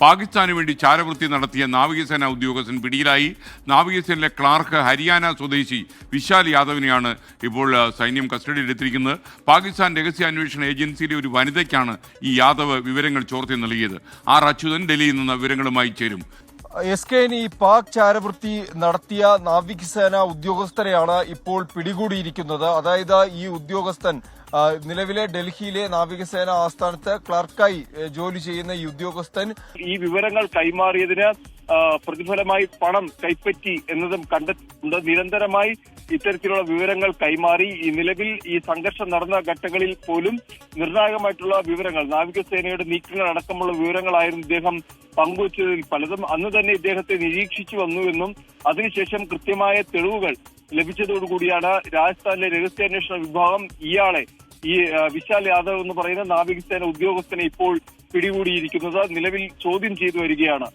പാകിസ്ഥാന് വേണ്ടി ചാരവൃത്തി നടത്തിയ നാവികസേന ഉദ്യോഗസ്ഥൻ പിടിയിലായി. നാവികസേനയിലെ ക്ലാർക്ക് ഹരിയാന സ്വദേശി വിശാൽ യാദവിനെയാണ് ഇപ്പോൾ സൈന്യം കസ്റ്റഡിയിലെടുത്തിരിക്കുന്നത്. പാകിസ്ഥാൻ രഹസ്യാന്വേഷണ ഏജൻസിയിലെ ഒരു വനിതയ്ക്കാണ് ഈ യാദവ് വിവരങ്ങൾ ചോർത്തി നൽകിയത്. ആർ അച്യുതൻ ഡൽഹിയിൽ നിന്ന് വിവരങ്ങളുമായി ചേരും. എസ് കെ ഈ പാക് ചാരവൃത്തി നടത്തിയ നാവികസേന ഉദ്യോഗസ്ഥരെയാണ് ഇപ്പോൾ പിടികൂടിയിരിക്കുന്നത്. അതായത് ഈ ഉദ്യോഗസ്ഥൻ നിലവിലെ ഡൽഹിയിലെ നാവികസേന ആസ്ഥാനത്ത് ക്ലർക്കായി ജോലി ചെയ്യുന്ന ഈ ഉദ്യോഗസ്ഥൻ ഈ വിവരങ്ങൾ കൈമാറിയതിന് പ്രതിഫലമായി പണം കൈപ്പറ്റി എന്നതും കണ്ടെത്തുന്നത് നിരന്തരമായി ഇത്തരത്തിലുള്ള വിവരങ്ങൾ കൈമാറി. ഈ നിലവിൽ ഈ സംഘർഷം നടന്ന ഘട്ടങ്ങളിൽ പോലും നിർണായകമായിട്ടുള്ള വിവരങ്ങൾ നാവികസേനയുടെ നീക്കങ്ങൾ അടക്കമുള്ള വിവരങ്ങളായിരുന്നു ഇദ്ദേഹം പങ്കുവച്ചതിൽ പലതും. അന്ന് തന്നെ ഇദ്ദേഹത്തെ നിരീക്ഷിച്ചു വന്നുവെന്നും അതിനുശേഷം കൃത്യമായ തെളിവുകൾ ലഭിച്ചതോടുകൂടിയാണ് രാജസ്ഥാനിലെ രഹസ്യാന്വേഷണ വിഭാഗം ഇയാളെ ഈ വിശാൽ യാദവ് എന്ന് പറയുന്ന നാവികസേന ഉദ്യോഗസ്ഥനെ ഇപ്പോൾ പിടികൂടിയിരിക്കുന്നത്. നിലവിൽ ചോദ്യം ചെയ്തു വരികയാണ്.